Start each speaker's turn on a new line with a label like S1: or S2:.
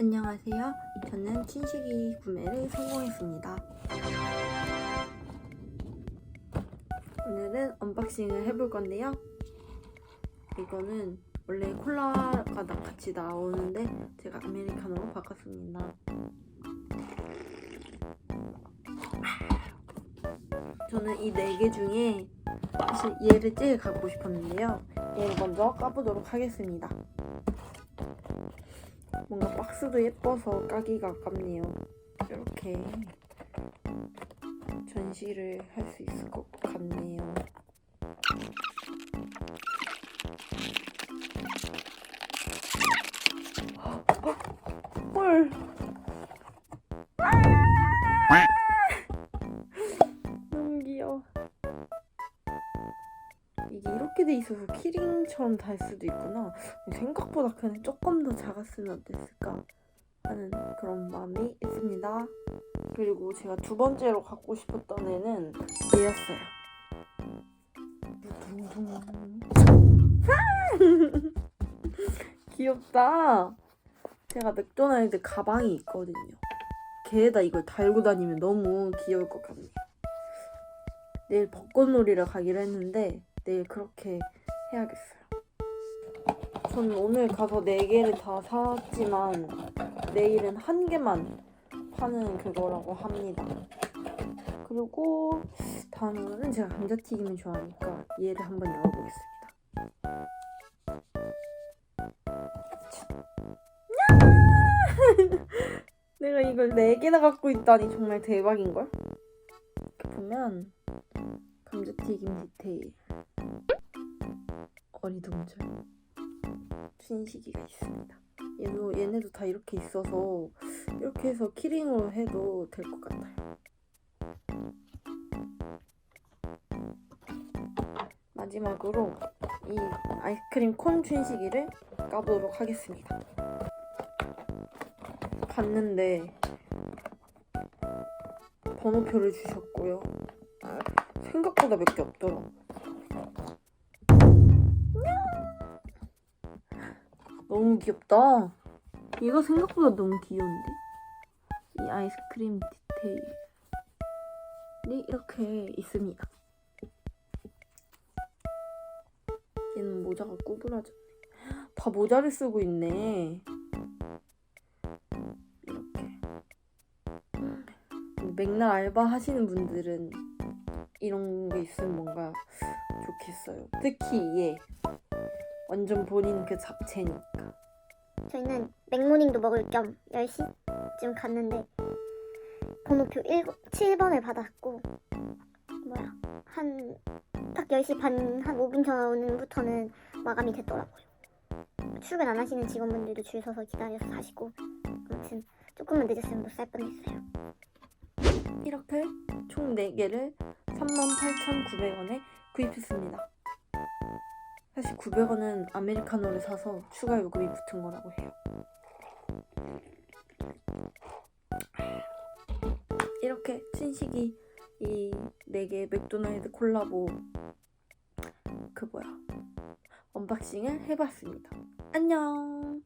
S1: 안녕하세요. 저는 친식이 구매를 성공했습니다. 오늘은 언박싱을 해볼 건데요. 이거는 원래 콜라가 나- 같이 나오는데 제가 아메리카노로 바꿨습니다. 저는 이 네 개 중에 사실 얘를 제일 갖고 싶었는데요. 얘를 먼저 까보도록 하겠습니다. 뭔가 박스도 예뻐서 까기가 아깝네요. 이렇게 전시를 할 수 있을 것 같네요. 헐. 돼 있어서 키링처럼 달 수도 있구나. 생각보다 그냥 조금 더 작았으면 어땠을까 하는 그런 마음이 있습니다. 그리고 제가 두 번째로 갖고 싶었던 애는 얘였어요. 귀엽다. 제가 맥도날드 가방이 있거든요. 걔에다 이걸 달고 다니면 너무 귀여울 것 같네요. 내일 벚꽃놀이를 가기로 했는데 내일 그렇게 해야겠어요. 저는 오늘 가서 네 개를 다 샀지만 내일은 한 개만 파는 그거라고 합니다. 그리고 다음으로는 제가 감자튀김을 좋아하니까 얘를 한번 열어보겠습니다. 내가 이걸 네 개나 갖고 있다니 정말 대박인걸? 이렇게 보면 감자튀김 디테일 어리둥절 춘식이가 있습니다. 얘도 얘네도 다 이렇게 있어서 이렇게 해서 키링으로 해도 될 것 같아요. 마지막으로 이 아이스크림 콘 춘식이를 까보도록 하겠습니다. 봤는데 번호표를 주셨고요. 생각보다 몇 개 없더라. 너무 귀엽다. 얘가 생각보다 너무 귀여운데? 이 아이스크림 디테일이 이렇게 있습니다. 얘는 모자가 구부러졌네. 다 모자를 쓰고 있네. 이렇게. 맥날 알바 하시는 분들은 이런 게 있으면 뭔가 좋겠어요. 특히 얘. 완전 본인 그 잡채니까.
S2: 저희는 맥모닝도 먹을 겸 10시쯤 갔는데 번호표 1, 7번을 받았고 뭐야 한 딱 10시 반 한 5분 전부터는 마감이 됐더라고요 출근 안 하시는 직원분들도 줄 서서 기다려서 사시고 아무튼 조금만 늦었으면 못 살 뻔했어요
S1: 이렇게 총 4개를 38,900원에 구입했습니다. 사실 900원은 아메리카노를 사서 추가 요금이 붙은 거라고 해요. 이렇게 친식이 이 4개 맥도날드 콜라보 그 뭐야 언박싱을 해봤습니다. 안녕